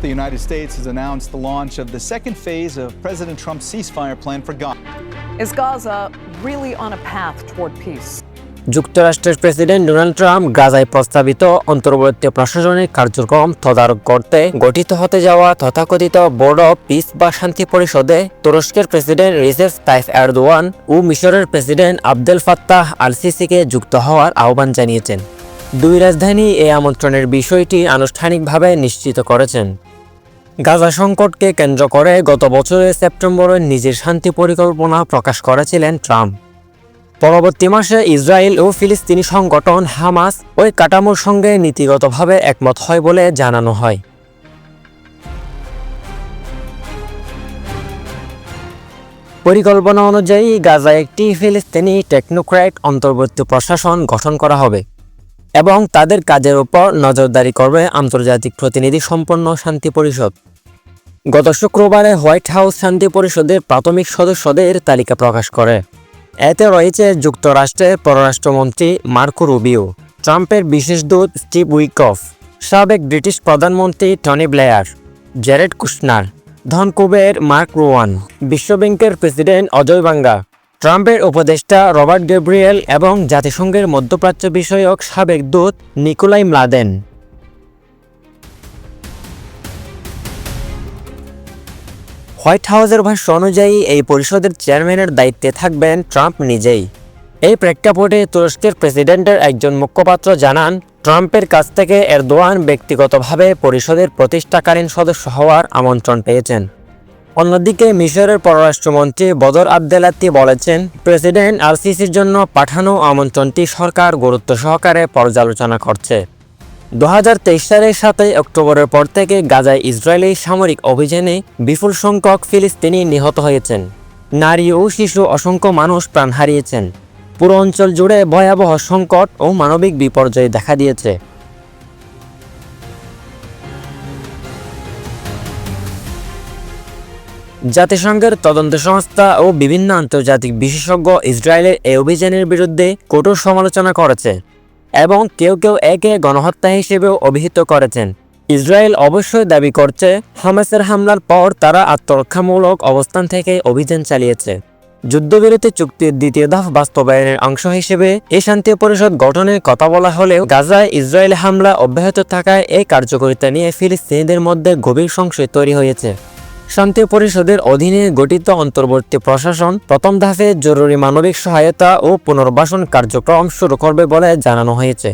The United States has announced the launch of the second phase of President Trump's ceasefire plan for Gaza. Is Gaza really on a path toward peace? যুক্তরাষ্ট্রের president Donald Trump গাজায় প্রস্তাবিত অন্তর্বর্তী প্রশাসনিক কার্যক্রম তদারক করতে গঠিত হতে যাওয়া তথাকথিত বোর্ড অব পিস বা শান্তি পরিষদে তুরস্কের প্রেসিডেন্ট রিসেপ তাইফ এরদোয়ান ও মিশরের প্রেসিডেন্ট আবদেল ফাত্তাহ আল সিসিকে যুক্ত হওয়ার আহ্বান জানিয়েছেন দুই রাজধানী এই আমন্ত্রণের বিষয়টি আনুষ্ঠানিকভাবে নিশ্চিত করেছেন গাজা সংকটকে কেন্দ্র করে গত বছরের সেপ্টেম্বরে নিজের শান্তি পরিকল্পনা প্রকাশ করেছিলেন ট্রাম্প। পরবর্তী মাসে ইসরায়েল ও ফিলিস্তিনি সংগঠন হামাস ওই কাঠামোর সঙ্গে নীতিগতভাবে একমত হয় বলে জানানো হয়। পরিকল্পনা অনুযায়ী গাজায় একটি ফিলিস্তিনি টেকনোক্র্যাট অন্তর্বর্তী প্রশাসন গঠন করা হবে। এবং তাদের কাজের উপর নজরদারি করবে আন্তর্জাতিক প্রতিনিধি সম্পন্ন শান্তি পরিষদ। গত শুক্রবারে হোয়াইট হাউস শান্তি পরিষদের প্রাথমিক সদস্যদের তালিকা প্রকাশ করে। এতে রয়েছে যুক্তরাষ্ট্রের পররাষ্ট্রমন্ত্রী মার্কো রুবিও, ট্রাম্পের বিশেষ দূত স্টিভ উইকফ, সাবেক ব্রিটিশ প্রধানমন্ত্রী টনি ব্লেয়ার, জেরেড কুশনার, ধনকুবের মার্ক রোয়ান বিশ্বব্যাংকের প্রেসিডেন্ট অজয় বাঙ্গা ট্রাম্পের উপদেষ্টা রবার্ট গ্যাব্রিয়েল এবং জাতিসংঘের মধ্যপ্রাচ্য বিষয়ক সাবেক দূত নিকোলাই ম্লাদেন। হোয়াইট হাউসের ভাষ্য অনুযায়ী, এই পরিষদের চেয়ারম্যানের দায়িত্বে থাকবেন ট্রাম্প নিজেই। এই প্রেক্ষাপটে তুরস্কের প্রেসিডেন্টের একজন মুখপাত্র জানান, ট্রাম্পের কাছ থেকে এরদোয়ান ব্যক্তিগতভাবে পরিষদের প্রতিষ্ঠাকালীন সদস্য হওয়ার আমন্ত্রণ পেয়েছেন। অন্যদিকে মিশরের পররাষ্ট্রমন্ত্রী বদর আবদেলাত্তি বলেছেন, প্রেসিডেন্ট আর সিসির জন্য পাঠানো আমন্ত্রণটি সরকার গুরুত্ব সহকারে পর্যালোচনা করছে। দু হাজার তেইশ সালের সাতই অক্টোবরের পর থেকে গাজায় ইসরায়েলি সামরিক অভিযানে বিপুল সংখ্যক ফিলিস্তিনি নিহত হয়েছেন। নারী ও শিশু অসংখ্য মানুষ প্রাণ হারিয়েছেন। পুরো অঞ্চল জুড়ে ভয়াবহ সংকট ও মানবিক বিপর্যয় দেখা দিয়েছে। জাতিসংঘের তদন্ত সংস্থা ও বিভিন্ন আন্তর্জাতিক বিশেষজ্ঞ ইসরায়েলের এই অভিযানের বিরুদ্ধে কঠোর সমালোচনা করেছে এবং কেউ কেউ একে গণহত্যা হিসেবেও অভিহিত করেছেন। ইসরায়েল অবশ্যই দাবি করছে, হামাসের হামলার পর তারা আত্মরক্ষামূলক অবস্থান থেকে অভিযান চালিয়েছে। যুদ্ধবিরতি চুক্তির দ্বিতীয় ধাপ বাস্তবায়নের অংশ হিসেবে এ শান্তি পরিষদ গঠনের কথা বলা হলেও গাজায় ইসরায়েল হামলা অব্যাহত থাকায় এই কার্যকারিতা নিয়ে ফিলিস্তিনিদের মধ্যে গভীর সংশয় তৈরি হয়েছে। শান্তি পরিষদের অধীনে গঠিত অন্তর্বর্তী প্রশাসন প্রথম ধাপে জরুরি মানবিক সহায়তা ও পুনর্বাসন কার্যক্রম শুরু করবে বলে জানানো হয়েছে।